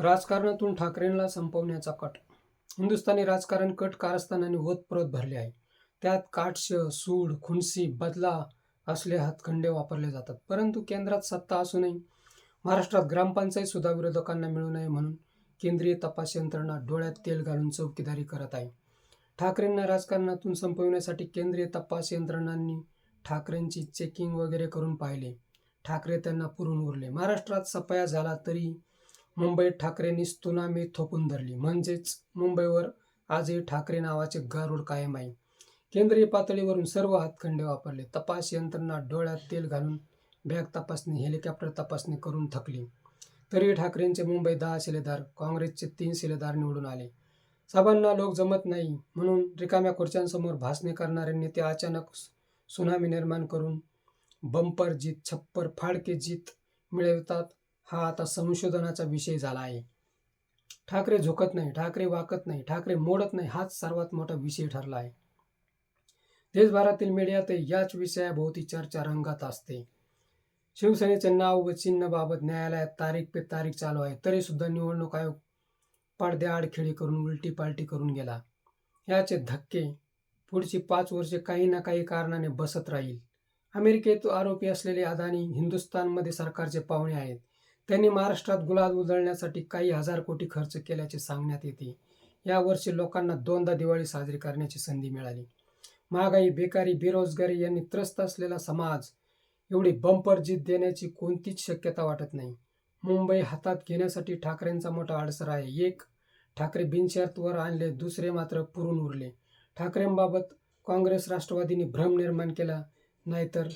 राजकारणातून ठाकरेंना संपवण्याचा कट. हिंदुस्थानी राजकारण कट कारस्थानाने ओतप्रोत भरले आहे. त्यात काटश सूड खुनसी बदला असले हातखंडे वापरले जातात. परंतु केंद्रात सत्ता असूनही महाराष्ट्रात ग्रामपंचायत सुद्धा विरोधकांना मिळू नये म्हणून केंद्रीय तपास यंत्रणा डोळ्यात तेल घालून चौकीदारी करत आहे. ठाकरेंना राजकारणातून संपविण्यासाठी केंद्रीय तपास यंत्रणांनी ठाकरेंची चेकिंग वगैरे करून पाहिले. ठाकरे त्यांना पुरून उरले. महाराष्ट्रात सफाया झाला तरी मुंबईत ठाकरेंनी स्तुनामी थोपून धरली. म्हणजेच मुंबईवर आजही ठाकरे नावाचे गारूड कायम आहे. केंद्रीय पातळीवरून सर्व हातखंडे वापरले. तपास यंत्रणा डोळ्यात तेल घालून बॅग तपासणी हेलिकॉप्टर तपासणी करून थकली. तरी ठाकरेंचे मुंबई दहा शिलेदार काँग्रेसचे तीन शिलेदार निवडून आले. साहेबांना लोक जमत नाही म्हणून रिकाम्या खुर्च्यांसमोर भाषणे करणारे नेते अचानक सुनामी निर्माण करून बंपर जीत छप्पर फाडके जीत मिळवतात. हा आता संशोधनाचा विषय झाला आहे. ठाकरे झुकत नाही ठाकरे वाकत नाही ठाकरे मोडत नाही हाच सर्वात मोठा विषय ठरला आहे. देशभरातील मीडियातही याच विषयाभोवती चर्चा रंगात असते. शिवसेनेचे नाव व चिन्हबाबत न्यायालयात तारीख पे तारीख चालू आहे तरी सुद्धा निवडणूक आयोग पडद्या करून उलटी पालटी करून गेला. याचे धक्के पुढची पाच वर्षे काही ना काही कारणाने बसत राहील. अमेरिकेत आरोपी असलेले अदानी हिंदुस्थानमध्ये सरकारचे पाहुणे आहेत. त्यांनी महाराष्ट्रात गुलाल उधळण्यासाठी काही हजार कोटी खर्च केल्याचे सांगण्यात येते. यावर्षी लोकांना दोनदा दिवाळी साजरी करण्याची संधी मिळाली. महागाई बेकारी बेरोजगारी यांनी त्रस्त असलेला समाज एवढी बंपर जीत देण्याची कोणतीच शक्यता वाटत नाही. मुंबई हातात घेण्यासाठी ठाकरेंचा मोठा अडसर आहे. एक ठाकरे बिनशर्तवर आणले दुसरे मात्र पुरून उरले. ठाकरेंबाबत काँग्रेस राष्ट्रवादीने भ्रम निर्माण केला नाहीतर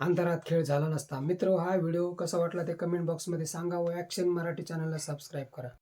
अंधारात खेळ झाला नसता. मित्र हा व्हिडिओ कसा वाटला ते कमेंट बॉक्समध्ये सांगा व ॲक्शन मराठी चॅनलला सबस्क्राईब करा.